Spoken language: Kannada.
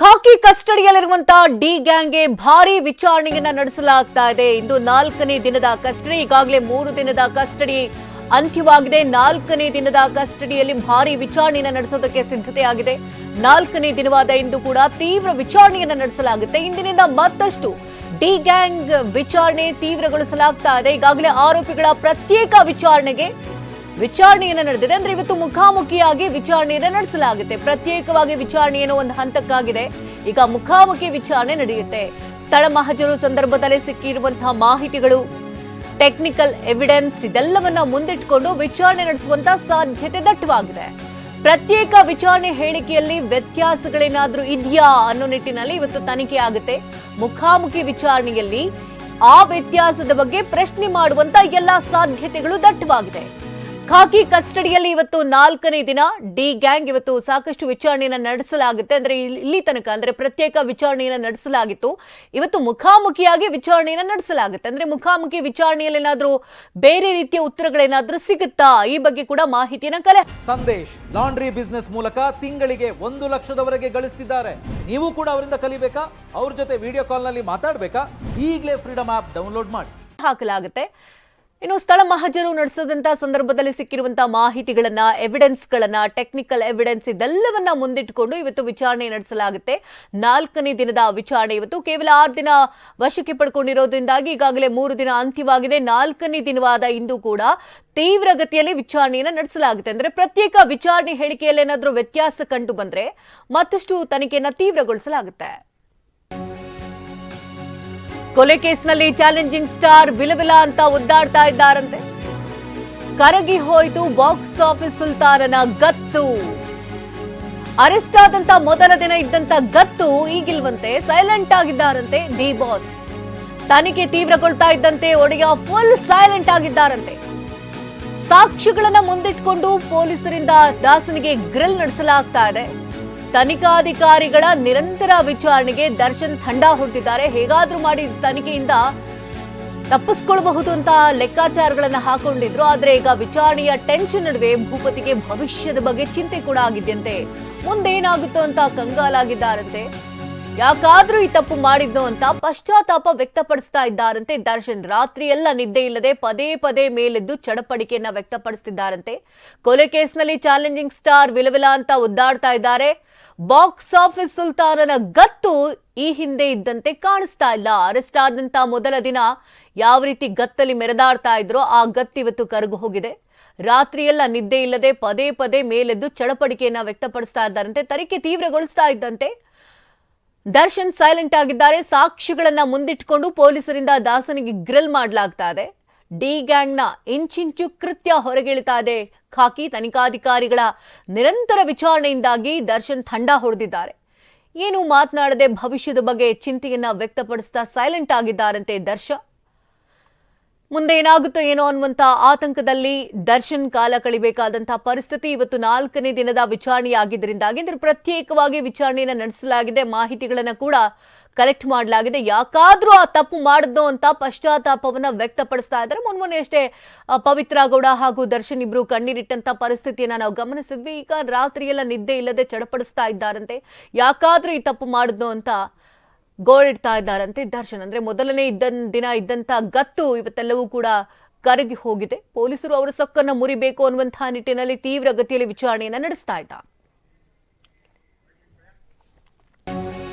ಖಾಕಿ ಕಸ್ಟಡಿಯಲ್ಲಿರುವಂತಹ ಡಿ ಗ್ಯಾಂಗ್ಗೆ ಭಾರಿ ವಿಚಾರಣೆಯನ್ನ ನಡೆಸಲಾಗ್ತಾ ಇದೆ. ಇಂದು ನಾಲ್ಕನೇ ದಿನದ ಕಸ್ಟಡಿ, ಈಗಾಗಲೇ ಮೂರು ದಿನದ ಕಸ್ಟಡಿ ಅಂತ್ಯವಾಗಿದೆ. ನಾಲ್ಕನೇ ದಿನದ ಕಸ್ಟಡಿಯಲ್ಲಿ ಭಾರಿ ವಿಚಾರಣೆಯನ್ನ ನಡೆಸೋದಕ್ಕೆ ಸಿದ್ಧತೆ ಆಗಿದೆ ನಾಲ್ಕನೇ ದಿನವಾದ ಇಂದು ಕೂಡ ತೀವ್ರ ವಿಚಾರಣೆಯನ್ನ ನಡೆಸಲಾಗುತ್ತೆ. ಇಂದಿನಿಂದ ಮತ್ತಷ್ಟು ಡಿ ಗ್ಯಾಂಗ್ ವಿಚಾರಣೆ ತೀವ್ರಗೊಳಿಸಲಾಗ್ತಾ ಇದೆ. ಈಗಾಗಲೇ ಆರೋಪಿಗಳ ಪ್ರತ್ಯೇಕ ವಿಚಾರಣೆಗೆ ವಿಚಾರಣೆಯನ್ನ ನಡೆದಿದೆ. ಅಂದ್ರೆ ಇವತ್ತು ಮುಖಾಮುಖಿಯಾಗಿ ವಿಚಾರಣೆಯನ್ನು ನಡೆಸಲಾಗುತ್ತೆ. ಪ್ರತ್ಯೇಕವಾಗಿ ವಿಚಾರಣೆ ಏನೋ ಒಂದು ಹಂತಕ್ಕಾಗಿದೆ. ಈಗ ಮುಖಾಮುಖಿ ವಿಚಾರಣೆ ನಡೆಯುತ್ತೆ. ಸ್ಥಳ ಮಹಜರು ಸಂದರ್ಭದಲ್ಲಿ ಸಿಕ್ಕಿರುವಂತಹ ಮಾಹಿತಿಗಳು, ಟೆಕ್ನಿಕಲ್ ಎವಿಡೆನ್ಸ್ ಇದೆಲ್ಲವನ್ನ ಮುಂದಿಟ್ಕೊಂಡು ವಿಚಾರಣೆ ನಡೆಸುವಂತ ಸಾಧ್ಯತೆ ದಟ್ಟವಾಗಿದೆ. ಪ್ರತ್ಯೇಕ ವಿಚಾರಣೆ ಹೇಳಿಕೆಯಲ್ಲಿ ವ್ಯತ್ಯಾಸಗಳೇನಾದ್ರೂ ಇದೆಯಾ ಅನ್ನೋ ನಿಟ್ಟಿನಲ್ಲಿ ಇವತ್ತು ತನಿಖೆ ಆಗುತ್ತೆ. ಮುಖಾಮುಖಿ ವಿಚಾರಣೆಯಲ್ಲಿ ಆ ವ್ಯತ್ಯಾಸದ ಬಗ್ಗೆ ಪ್ರಶ್ನೆ ಮಾಡುವಂತ ಎಲ್ಲಾ ಸಾಧ್ಯತೆಗಳು ದಟ್ಟವಾಗಿದೆ. ಖಾಕಿ ಕಸ್ಟಡಿಯಲ್ಲಿ ಇವತ್ತು ನಾಲ್ಕನೇ ದಿನ ಡಿ ಗ್ಯಾಂಗ್ ಇವತ್ತು ಸಾಕಷ್ಟು ವಿಚಾರಣೆಯನ್ನು ನಡೆಸಲಾಗುತ್ತೆ. ಅಂದ್ರೆ ಇಲ್ಲಿ ತನಕ ಅಂದ್ರೆ ಪ್ರತ್ಯೇಕ ವಿಚಾರಣೆಯನ್ನು ನಡೆಸಲಾಗಿತ್ತು. ಇವತ್ತು ಮುಖಾಮುಖಿಯಾಗಿ ವಿಚಾರಣೆಯನ್ನು ನಡೆಸಲಾಗುತ್ತೆ. ಅಂದ್ರೆ ಮುಖಾಮುಖಿ ವಿಚಾರಣೆಯಲ್ಲಿ ಏನಾದ್ರೂ ಬೇರೆ ರೀತಿಯ ಉತ್ತರಗಳೇನಾದರೂ ಸಿಗುತ್ತಾ? ಈ ಬಗ್ಗೆ ಕೂಡ ಮಾಹಿತಿಯನ್ನ ಕಲೆ ಸಂದೇಶ್ ಲಾಂಡ್ರಿ ಬಿಸ್ನೆಸ್ ಮೂಲಕ ತಿಂಗಳಿಗೆ ಒಂದು ಲಕ್ಷದವರೆಗೆ ಗಳಿಸ್ತಿದ್ದಾರೆ. ನೀವು ಕೂಡ ಅವರಿಂದ ಕಲಿಬೇಕಾ? ಅವ್ರ ಜೊತೆ ವಿಡಿಯೋ ಕಾಲ್ನಲ್ಲಿ ಮಾತಾಡಬೇಕಾ? ಈಗಲೇ ಫ್ರೀಡಮ್ ಆಪ್ ಡೌನ್ಲೋಡ್ ಮಾಡಿ. ಹಾಕಲಾಗುತ್ತೆ. ಇನ್ನು ಸ್ಥಳ ಮಹಜರು ನಡೆಸದಂತ ಸಂದರ್ಭದಲ್ಲಿ ಸಿಕ್ಕಿರುವಂತಹ ಮಾಹಿತಿಗಳನ್ನ ಎವಿಡೆನ್ಸ್ಗಳನ್ನ ಟೆಕ್ನಿಕಲ್ ಎವಿಡೆನ್ಸ್ ಇದೆಲ್ಲವನ್ನ ಮುಂದಿಟ್ಟುಕೊಂಡು ಇವತ್ತು ವಿಚಾರಣೆ ನಡೆಸಲಾಗುತ್ತೆ. ನಾಲ್ಕನೇ ದಿನದ ವಿಚಾರಣೆ ಇವತ್ತು. ಕೇವಲ ಆರು ದಿನ ವಶಕ್ಕೆ ಪಡ್ಕೊಂಡಿರೋದ್ರಿಂದಾಗಿ ಈಗಾಗಲೇ ಮೂರು ದಿನ ಅಂತ್ಯವಾಗಿದೆ. ನಾಲ್ಕನೇ ದಿನವಾದ ಇಂದು ಕೂಡ ತೀವ್ರಗತಿಯಲ್ಲಿ ವಿಚಾರಣೆಯನ್ನು ನಡೆಸಲಾಗುತ್ತೆ. ಅಂದ್ರೆ ಪ್ರತ್ಯೇಕ ವಿಚಾರಣೆ ಹೇಳಿಕೆಯಲ್ಲಿ ಏನಾದರೂ ವ್ಯತ್ಯಾಸ ಕಂಡು ಬಂದ್ರೆ ಮತ್ತಷ್ಟು ತನಿಖೆಯನ್ನು ತೀವ್ರಗೊಳಿಸಲಾಗುತ್ತೆ. ಕೊಲೆ ಕೇಸ್ನಲ್ಲಿ ಚಾಲೆಂಜಿಂಗ್ ಸ್ಟಾರ್ ವಿಲವಿಲ ಅಂತ ಒದ್ದಾಡ್ತಾ ಇದ್ದಾರಂತೆ. ಕರಗಿ ಹೋಯಿತು ಬಾಕ್ಸ್ ಆಫೀಸ್ ಸುಲ್ತಾನನ ಗತ್ತು. ಅರೆಸ್ಟ್ ಆದಂತ ಮೊದಲ ದಿನ ಇದ್ದಂತ ಗತ್ತು ಈಗಿಲ್ವಂತೆ ಸೈಲೆಂಟ್ ಆಗಿದ್ದಾರಂತೆ ಡಿ ಬಾಸ್. ತನಿಖೆ ತೀವ್ರಗೊಳ್ತಾ ಇದ್ದಂತೆ ಒಡೆಯ ಫುಲ್ ಸೈಲೆಂಟ್ ಆಗಿದ್ದಾರಂತೆ. ಸಾಕ್ಷಿಗಳನ್ನ ಮುಂದಿಟ್ಕೊಂಡು ಪೊಲೀಸರಿಂದ ದಾಸನಿಗೆ ಗ್ರಿಲ್ ನಡೆಸಲಾಗ್ತಾ ಇದೆ. ತನಿಖಾಧಿಕಾರಿಗಳ ನಿರಂತರ ವಿಚಾರಣೆಗೆ ದರ್ಶನ್ ತಂಡ ಹೊರಟಿದ್ದಾರೆ. ಹೇಗಾದ್ರೂ ಮಾಡಿ ತನಿಖೆಯಿಂದ ತಪ್ಪಿಸ್ಕೊಳ್ಬಹುದು ಅಂತ ಲೆಕ್ಕಾಚಾರಗಳನ್ನು ಹಾಕೊಂಡಿದ್ರು. ಆದ್ರೆ ಈಗ ವಿಚಾರಣೆಯ ಟೆನ್ಷನ್ ನಡುವೆ ಭೂಪತಿಗೆ ಭವಿಷ್ಯದ ಬಗ್ಗೆ ಚಿಂತೆ ಕೂಡ ಆಗಿದ್ಯಂತೆ. ಮುಂದೇನಾಗುತ್ತೋ ಅಂತ ಕಂಗಾಲಾಗಿದ್ದಾರಂತೆ. ಯಾಕಾದ್ರೂ ಈ ತಪ್ಪು ಮಾಡಿದ್ನು ಅಂತ ಪಶ್ಚಾತ್ತಾಪ ವ್ಯಕ್ತಪಡಿಸ್ತಾ ಇದ್ದಾರಂತೆ. ದರ್ಶನ್ ರಾತ್ರಿ ಎಲ್ಲ ನಿದ್ದೆ ಇಲ್ಲದೆ ಪದೇ ಪದೇ ಮೇಲೆದ್ದು ಚಡಪಡಿಕೆಯನ್ನ ವ್ಯಕ್ತಪಡಿಸ್ತಿದ್ದಾರಂತೆ. ಕೊಲೆ ಕೇಸ್ನಲ್ಲಿ ಚಾಲೆಂಜಿಂಗ್ ಸ್ಟಾರ್ ವಿಲವಿಲ ಅಂತ ಒದ್ದಾಡ್ತಾ ಇದ್ದಾರೆ. ಬಾಕ್ಸ್ ಆಫೀಸ್ ಸುಲ್ತಾನನ ಗತ್ತು ಈ ಹಿಂದೆ ಇದ್ದಂತೆ ಕಾಣಿಸ್ತಾ ಇಲ್ಲ. ಅರೆಸ್ಟ್ ಆದಂತ ಮೊದಲ ದಿನ ಯಾವ ರೀತಿ ಗತ್ತಲ್ಲಿ ಮೆರೆದಾಡ್ತಾ ಇದ್ರೋ ಆ ಗತ್ತು ಇವತ್ತು ಕರಗು ಹೋಗಿದೆ. ರಾತ್ರಿ ಎಲ್ಲ ನಿದ್ದೆ ಇಲ್ಲದೆ ಪದೇ ಪದೇ ಮೇಲೆದ್ದು ಚಡಪಡಿಕೆಯನ್ನ ವ್ಯಕ್ತಪಡಿಸ್ತಾ ಇದ್ದಾರಂತೆ. ತನಿಖೆ ತೀವ್ರಗೊಳಿಸ್ತಾ ಇದ್ದಂತೆ. ದರ್ಶನ್ ಸೈಲೆಂಟ್ ಆಗಿದ್ದಾರೆ. ಸಾಕ್ಷಿಗಳನ್ನ ಮುಂದಿಟ್ಕೊಂಡು ಪೊಲೀಸರಿಂದ ದಾಸನಿಗೆ ಗ್ರಿಲ್ ಮಾಡಲಾಗ್ತಾ ಇದೆ. ಡಿ ಗ್ಯಾಂಗ್ನ ಇಂಚಿಂಚು ಕೃತ್ಯ ಹೊರಗಿಳಿತಾ ಇದೆ. ಖಾಕಿ ತನಿಖಾಧಿಕಾರಿಗಳ ನಿರಂತರ ವಿಚಾರಣೆಯಿಂದಾಗಿ ದರ್ಶನ್ ತಂಡ ಹೊಡೆದಿದ್ದಾರೆ. ಏನು ಮಾತನಾಡದೆ ಭವಿಷ್ಯದ ಬಗ್ಗೆ ಚಿಂತೆಯನ್ನ ವ್ಯಕ್ತಪಡಿಸ್ತಾ ಸೈಲೆಂಟ್ ಆಗಿದ್ದಾರಂತೆ ದರ್ಶ ಮುಂದೆ ಏನಾಗುತ್ತೋ ಏನೋ ಅನ್ನುವಂಥ ಆತಂಕದಲ್ಲಿ ದರ್ಶನ್ ಕಾಲ ಕಳಿಬೇಕಾದಂತಹ ಪರಿಸ್ಥಿತಿ ಇವತ್ತು ನಾಲ್ಕನೇ ದಿನದ ವಿಚಾರಣೆಯಾಗಿದ್ದರಿಂದಾಗಿ ಅಂದ್ರೆ ಪ್ರತ್ಯೇಕವಾಗಿ ವಿಚಾರಣೆಯನ್ನು ನಡೆಸಲಾಗಿದೆ, ಮಾಹಿತಿಗಳನ್ನು ಕೂಡ ಕಲೆಕ್ಟ್ ಮಾಡಲಾಗಿದೆ. ಯಾಕಾದರೂ ಆ ತಪ್ಪು ಮಾಡಿದ್ನೋ ಅಂತ ಪಶ್ಚಾತ್ತಾಪವನ್ನ ವ್ಯಕ್ತಪಡಿಸ್ತಾ ಇದ್ದಾರೆ. ಮೊನ್ನೆ ಅಷ್ಟೇ ಪವಿತ್ರ ಗೌಡ ಹಾಗೂ ದರ್ಶನ್ ಇಬ್ರು ಕಣ್ಣೀರಿಟ್ಟಂತ ಪರಿಸ್ಥಿತಿಯನ್ನ ನಾವು ಗಮನಿಸಿದ್ವಿ. ಈಗ ರಾತ್ರಿಯೆಲ್ಲ ನಿದ್ದೆ ಇಲ್ಲದೆ ಚಡಪಡಿಸ್ತಾ ಇದ್ದಾರಂತೆ. ಯಾಕಾದರೂ ಈ ತಪ್ಪು ಮಾಡಿದ್ನೋ ಅಂತ ಗೋಳಿಡ್ತಾ ಇದ್ದಾರಂತೆ ದರ್ಶನ್. ಅಂದ್ರೆ ಮೊದಲನೇ ಇದ್ದ ದಿನ ಇದ್ದಂತ ಗತ್ತು ಇವತ್ತೆಲ್ಲವೂ ಕೂಡ ಕರಗಿ ಹೋಗಿದೆ. ಪೊಲೀಸರು ಅವರ ಸೊಕ್ಕನ್ನ ಮುರಿಬೇಕು ಅನ್ನುವಂತಹ ನಿಟ್ಟಿನಲ್ಲಿ ತೀವ್ರ ಗತಿಯಲ್ಲಿ ವಿಚಾರಣೆಯನ್ನ ನಡೆಸ್ತಾ ಇದ್ದಾರೆ